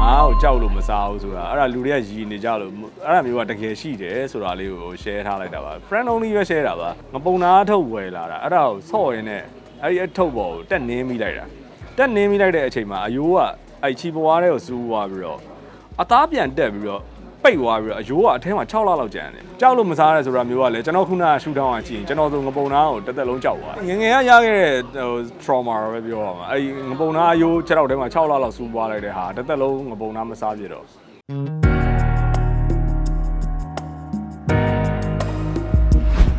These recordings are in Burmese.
ငါ့ကိုကြောက်လို့မစားဘူးဆိုတာအဲ့ဒါလူတွေကရည်နေကြလို့အဲ့ဒါမျိုးကတကယ်ရှိတယ်ဆိုတာလေးကို share ထားလိုက်တာပါ friend only ပဲ share တာပါငပုံနာထုတ်ဝယ်လာတာအဲ့ဒါကိုဆော့ရင်းနဲ့အဲ့ဒီအထုတ်ပေါ်ကိုတက်နင်းမိလိုက်တာတက်နင်းမိလိုက်တဲ့အချိန်မှာအယိုးကအဲ့ချီပွားတဲ့ကိုစူးသွားပြီးတော့အသားပြန်တက်ပြီးတော့ ပိတ်သွားပြီးတော့အယိုးကအထဲမှာ6လလောက်ကျန်တယ်ကြောက်လို့မစားရဲဆိုတာမျိုးကလည်းကျွန်တော်ခုနကရှူထောင်းအောင်ကြည့်ရင်ကျွန်တော်ဆိုငပုံနာကိုတစ်သက်လုံးကြောက်သွားငယ်ငယ်ကရခဲ့တဲ့ဟို trauma ပဲပြောရမှာအဲ့ဒီငပုံနာအယိုး6လောက်ထဲမှာ6လလောက်စူးသွားလိုက်တဲ့ဟာတစ်သက်လုံးငပုံနာမစားပြတော့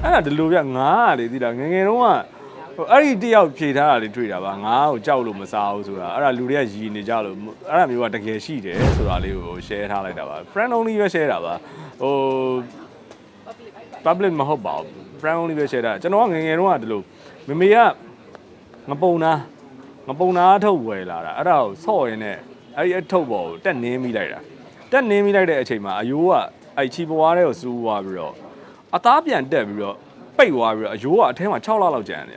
အဲ့ဒါဒီလိုပြငားရလေသိတာငယ်ငယ်တုန်းက ဟိုအဲ့ဒီတယောက်ဖြေထားတာလေးတွေ့တာပါငားကိုကြောက်လို့မစားဘူးဆိုတာအဲ့ဒါလူတွေကရည်နေကြလို့အဲ့ဒါမျိုးကတကယ်ရှိတယ်ဆိုတာလေးကို share ထားလိုက်တာပါ friend only ပဲ share တာပါဟို public မဟုတ်ပါဘူး friend only ပဲ share တာကျွန်တော်ကငယ်ငယ်တုန်းကဒီလိုမမေကငပုံနာငပုံနာထုတ်ဝယ်လာတာအဲ့ဒါကိုဆော့ရင်းနဲ့အဲ့ဒီအထုတ်ပေါ်ကိုတက်နင်းမိလိုက်တာတက်နင်းမိလိုက်တဲ့အချိန်မှာအယိုးကအဲ့ချီပွားတဲ့ကိုစူးသွားပြီးတော့အသားပြန်တက်ပြီးတော့ပိတ်သွားပြီးတော့အယိုးကအထဲမှာ6လလောက်ကျန်တ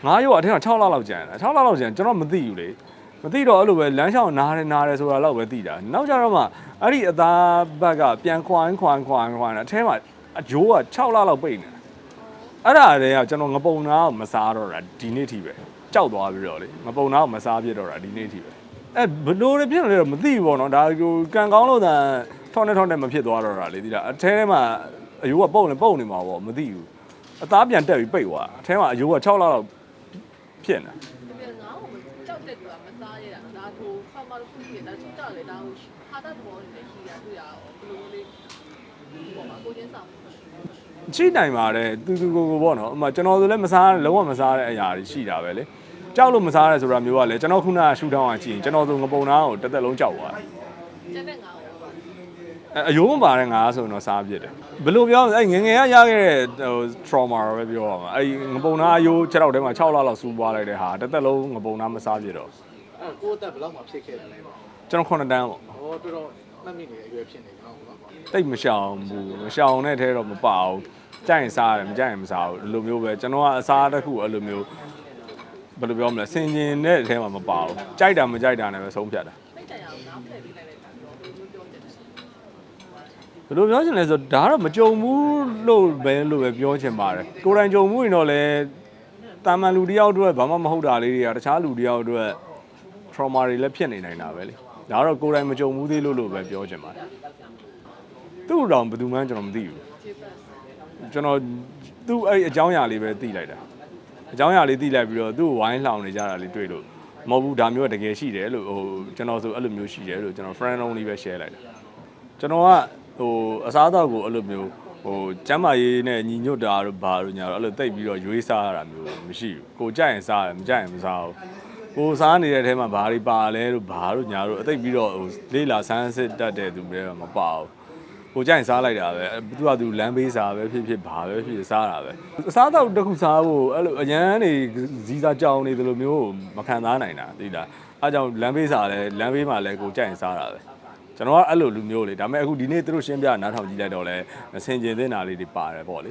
ယ်ငါးရိုးကအထဲမှာ6လလောက်ကျန်တယ်6လလောက်ကျန်ကျွန်တော်မသိဘူးလေမသိတော့အဲ့လိုပဲလမ်းလျှောက်နားတယ်နားတယ်ဆိုတာတော့ပဲသိတာနောက်ကြတော့မှအဲ့ဒီအသားဘက်ကပြန်ခွိုင်းခွိုင်းခွိုင်းခွိုင်းအထဲမှာအယိုးက6လလောက်ပိတ်နေတယ်အဲ့ဒါတည်းကကျွန်တော်ငပုံနာကိုမစားတော့တာဒီနေ့ထိပဲကြောက်သွားပြီးတော့လေငပုံနာကိုမစားပြစ်တော့တာဒီနေ့ထိပဲအဲဘလို့တွေဖြစ်နေလဲတော့မသိဘူးပေါ့နော်ဒါဟိုကံကောင်းလို့သာထောင်းနေထောင်းနေမဖြစ်သွားတော့တာလေဒီလားအထဲထဲမှာအယိုးကပုတ်နေပုတ်နေမှာပေါ့မသိဘူးအသားပြန်တက်ပြီးပိတ်သွားအထဲမှာအယိုးက6လလောက် ဖြစ်နေတကယ်ငါ့ကိုကြောက်တဲ့သူကမစားရတာဒါထိုးဆောင်းမလို့ခုရှိတယ်ဒါချိုးကြလေဒါကိုဟာတာသဘောနဲ့ရှိတာတွေ့ရအောင်ဘယ်လိုလေးပေါ့ပါကိုချင်းဆောင်ချိနိုင်ပါတယ်တူတူကိုကိုပေါ့နော်အမကျွန်တော်ဆိုလည်းမစားလုံးဝမစားတဲ့အရာတွေရှိတာပဲလေကြောက်လို့မစားရဲဆိုတာမျိုးကလည်းကျွန်တော်ခုနကရှူထောင်းအောင်ကြည့်ရင်ကျွန်တော်ဆိုငပုံနာကိုတစ်သက်လုံးကြောက်သွားတယ်ကျန်တဲ့ငါ့ကို အဲအယိုးမပါတဲ့ငါဆိုရင်တော့စားပြစ်တယ်ဘယ်လိုပြောလဲအဲငယ်ငယ်ကရခဲ့တဲ့ဟို trauma ပဲပြောရမှာအဲငပုံနာအယိုး6လောက်ထဲမှာ6လလောက်စူးပွားလိုက်တဲ့ဟာတစ်သက်လုံးငပုံနာမစားပြစ်တော့အဲ့ကိုယ့်အသက်ဘယ်လောက်မှဖြစ်ခဲ့တယ်လဲပေါ့ကျွန်တော်9တန်းပေါ့ဟောတော်တော်မှတ်မိနေတဲ့အရွယ်ဖြစ်နေပြီနော်ပေါ့တိတ်မရှောင်ဘူးမရှောင်တဲ့ထဲတော့မပါဘူးကြိုက်ရင်စားရတယ်မကြိုက်ရင်မစားဘူးဒီလိုမျိုးပဲကျွန်တော်ကအစားတစ်ခုအဲ့လိုမျိုးဘယ်လိုပြောမလဲဆင်ကျင်တဲ့အထဲမှာမပါဘူးကြိုက်တာမကြိုက်တာနဲ့ပဲဆုံးဖြတ်တာစိတ်တရားကိုနားဖယ်ပေးလိုက်တဲ့အခါတော့ ဘယ်လိုပြောချင်လဲဘယ်လိုပြောချင်လဲဆိုတော့ဒါကတော့မကြုံဘူးလို့ပဲလို့ပဲပြောချင်ပါတယ်ကိုယ်တိုင်ကြုံမှုရင်တော့လေတာမန်လူတစ်ယောက်အတွက်ဘာမှမဟုတ်တာလေးတွေကတခြားလူတစ်ယောက်အတွက် trauma တွေလည်းဖြစ်နေနိုင်တာပဲလေဒါကတော့ကိုယ်တိုင်မကြုံဘူးသေးလို့လို့ပဲပြောချင်ပါတယ်သူ့တော်ဘယ်သူမှကျွန်တော်မသိဘူးခြေပတ်ဆန်ကျွန်တော်သူ့အဲ့အကြောင်းအရာလေးပဲသိလိုက်တာအကြောင်းအရာလေးသိလိုက်ပြီးတော့သူ့ကိုဝိုင်းလောင်နေကြတာလေးတွေ့လို့မဟုတ်ဘူးဒါမျိုးကတကယ်ရှိတယ်လို့ဟိုကျွန်တော်ဆိုအဲ့လိုမျိုးရှိတယ်လို့ကျွန်တော် friend only ပဲ share လိုက်တာ ကျွန်တော်ကဟိုအစားအသောက်ကိုအဲ့လိုမျိုးဟိုကျမ်းမာရေးနဲ့ညီညွတ်တာတို့ဘာလို့ညာတော့အဲ့လိုတိတ်ပြီးတော့ရွေးစားရတာမျိုးမရှိဘူးကိုကြိုက်ရင်စားတယ်မကြိုက်ရင်မစားဘူးကိုစားနေတဲ့အထဲမှာဘာတွေပါလဲလို့ဘာလို့ညာတို့အသိပြီးတော့ဟိုလေးလာဆန်းစစ်တတ်တဲ့သူတွေမပါဘူးကိုကြိုင်စားလိုက်တာပဲသူကသူလမ်းဘေးစားပဲဖြစ်ဖြစ်ဘာပဲဖြစ်ဖြစ်စားတာပဲအစားတော့တစ်ခုစားဖို့အဲ့လိုအရန်နေဇီးစားကြောင်နေတယ်လို့မျိုးမခံစားနိုင်တာသိလားအဲကြောင့်လမ်းဘေးစားလဲလမ်းဘေးမှာလဲကိုကြိုင်စားတာပဲ ကျွန်တော်ကအဲ့လိုလူမျိုးလေဒါပေမဲ့အခုဒီနေ့သူတို့ရှင်းပြနားထောင်ကြည့်လိုက်တော့လဲဆင်ကျင်သင့်တာလေးတွေပါတယ်ပေါ့လေ